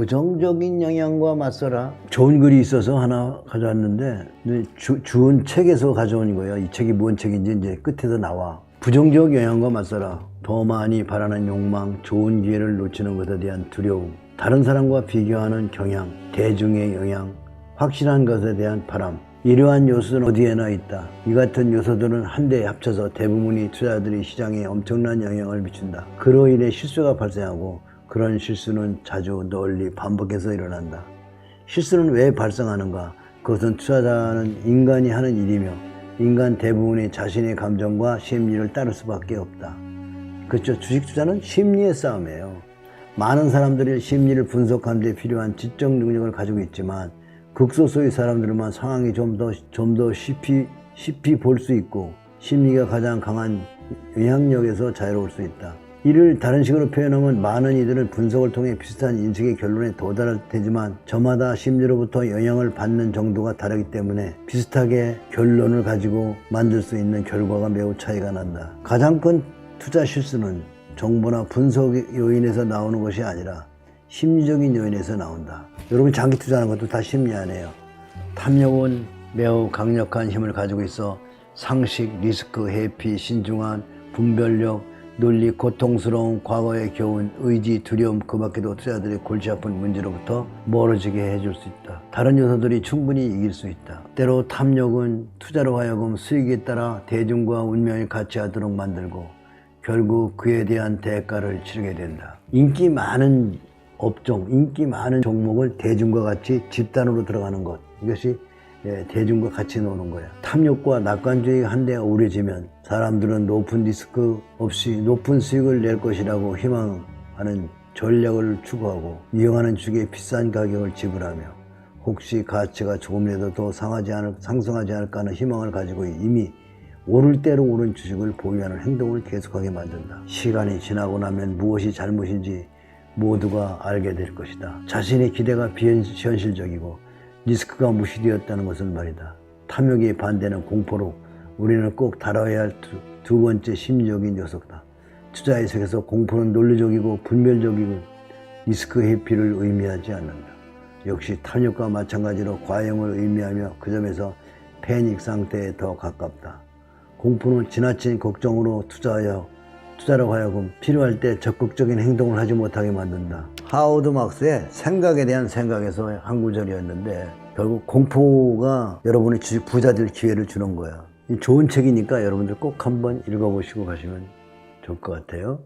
부정적인 영향과 맞서라. 좋은 글이 있어서 하나 가져왔는데 주, 주은 책에서 가져온 거예요. 이 책이 뭔 책인지 이제 끝에서 나와. 부정적 영향과 맞서라. 더 많이 바라는 욕망, 좋은 기회를 놓치는 것에 대한 두려움, 다른 사람과 비교하는 경향, 대중의 영향, 확실한 것에 대한 바람. 이러한 요소는 어디에나 있다. 이 같은 요소들은 한데 합쳐서 대부분이 투자들이 시장에 엄청난 영향을 미친다. 그로 인해 실수가 발생하고 그런 실수는 자주 널리 반복해서 일어난다. 실수는 왜 발생하는가? 그것은 투자자는 인간이 하는 일이며 인간 대부분이 자신의 감정과 심리를 따를 수밖에 없다. 그렇죠. 주식 투자는 심리의 싸움이에요. 많은 사람들이 심리를 분석하는 데 필요한 지적 능력을 가지고 있지만 극소수의 사람들만 상황이 좀 더 좀 더 쉽이 쉽이 볼수 있고 심리가 가장 강한 영향력에서 자유로울 수 있다. 이를 다른 식으로 표현하면 많은 이들은 분석을 통해 비슷한 인식의 결론에 도달할 테지만 저마다 심리로부터 영향을 받는 정도가 다르기 때문에 비슷하게 결론을 가지고 만들 수 있는 결과가 매우 차이가 난다. 가장 큰 투자 실수는 정보나 분석 요인에서 나오는 것이 아니라 심리적인 요인에서 나온다. 여러분 장기 투자하는 것도 다 심리 아니에요. 탐욕은 매우 강력한 힘을 가지고 있어 상식, 리스크, 회피, 신중한, 분별력, 논리, 고통스러운 과거의 교훈, 의지, 두려움 그 밖에도 투자들이 골치 아픈 문제로부터 멀어지게 해줄 수 있다. 다른 요소들이 충분히 이길 수 있다. 때로 탐욕은 투자로 하여금 수익에 따라 대중과 운명이 같이 하도록 만들고 결국 그에 대한 대가를 치르게 된다. 인기 많은 업종, 인기 많은 종목을 대중과 같이 집단으로 들어가는 것. 이것이 예, 대중과 같이 노는 거야. 탐욕과 낙관주의가 한데 어우러지면 사람들은 높은 리스크 없이 높은 수익을 낼 것이라고 희망하는 전략을 추구하고 이용하는 주식에 비싼 가격을 지불하며 혹시 가치가 조금이라도 더 상하지 않을, 상승하지 않을까 하는 희망을 가지고 이미 오를 대로 오른 주식을 보유하는 행동을 계속하게 만든다. 시간이 지나고 나면 무엇이 잘못인지 모두가 알게 될 것이다. 자신의 기대가 비현실적이고 리스크가 무시되었다는 것을 말이다. 탐욕의 반대는 공포로 우리는 꼭 다뤄야 할 두, 두 번째 심리적인 요소다. 투자의 세계에서 공포는 논리적이고 분별적이고 리스크 회피를 의미하지 않는다. 역시 탐욕과 마찬가지로 과용을 의미하며 그 점에서 패닉 상태에 더 가깝다. 공포는 지나친 걱정으로 투자하여 투자로 하여금 필요할 때 적극적인 행동을 하지 못하게 만든다. 하워드 막스의 생각에 대한 생각에서 한 구절이었는데 결국 공포가 여러분의 부자 될 기회를 주는 거야. 이 좋은 책이니까 여러분들 꼭 한번 읽어보시고 가시면 좋을 것 같아요.